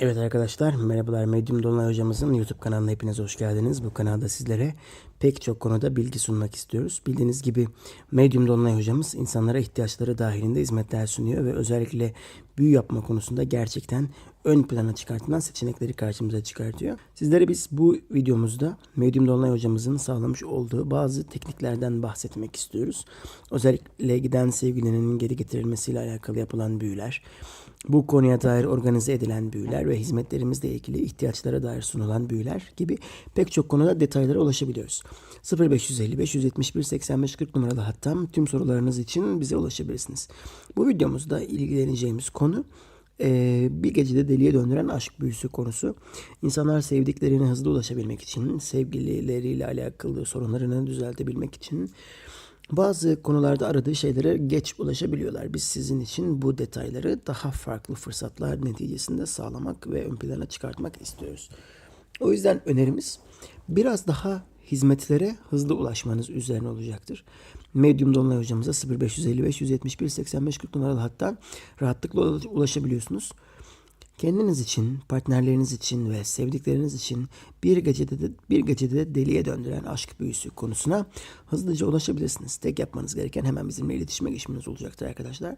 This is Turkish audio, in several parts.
Evet arkadaşlar merhabalar Medyum Dolunay hocamızın YouTube kanalına hepiniz hoş geldiniz. Bu kanalda sizlere pek çok konuda bilgi sunmak istiyoruz. Bildiğiniz gibi Medyum Dolunay hocamız insanlara ihtiyaçları dahilinde hizmetler sunuyor ve özellikle büyü yapma konusunda gerçekten ön plana çıkartılan seçenekleri karşımıza çıkartıyor. Sizlere biz bu videomuzda Medyum Dolunay hocamızın sağlamış olduğu bazı tekniklerden bahsetmek istiyoruz. Özellikle giden sevgilinin geri getirilmesiyle alakalı yapılan büyüler, bu konuya dair organize edilen büyüler ve hizmetlerimizle ilgili ihtiyaçlara dair sunulan büyüler gibi pek çok konuda detaylara ulaşabiliyoruz. 0550 571 85 40 numaralı hattam tüm sorularınız için bize ulaşabilirsiniz. Bu videomuzda ilgileneceğimiz konu eee, bir gecede deliye döndüren aşk büyüsü konusu. İnsanlar sevdiklerine hızlı ulaşabilmek için, sevgilileriyle alakalı sorunlarını düzeltebilmek için bazı konularda aradığı şeylere geç ulaşabiliyorlar. Biz sizin için bu detayları daha farklı fırsatlar neticesinde sağlamak ve ön plana çıkartmak istiyoruz. O yüzden önerimiz biraz daha hizmetlere hızlı ulaşmanız üzerine olacaktır. Medium Dolunay hocamıza 0555 171 85 40 numaralı hattan rahatlıkla ulaşabiliyorsunuz. Kendiniz için, partnerleriniz için ve sevdikleriniz için bir gecede de, bir gecede de deliye döndüren aşk büyüsü konusuna hızlıca ulaşabilirsiniz. Tek yapmanız gereken hemen bizimle iletişime geçmeniz olacaktır arkadaşlar.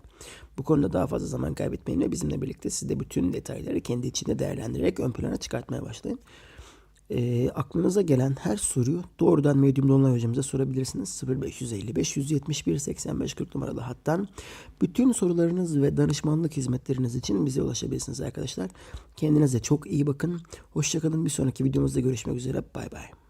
Bu konuda daha fazla zaman kaybetmeyin ve bizimle birlikte siz de bütün detayları kendi içinde değerlendirerek ön plana çıkartmaya başlayın. Ee, aklınıza gelen her soruyu doğrudan Medium Dolunay hocamıza sorabilirsiniz. 0555 171 85 40 numaralı hattan bütün sorularınız ve danışmanlık hizmetleriniz için bize ulaşabilirsiniz arkadaşlar. Kendinize çok iyi bakın. Hoşçakalın. Bir sonraki videomuzda görüşmek üzere. Bay bay.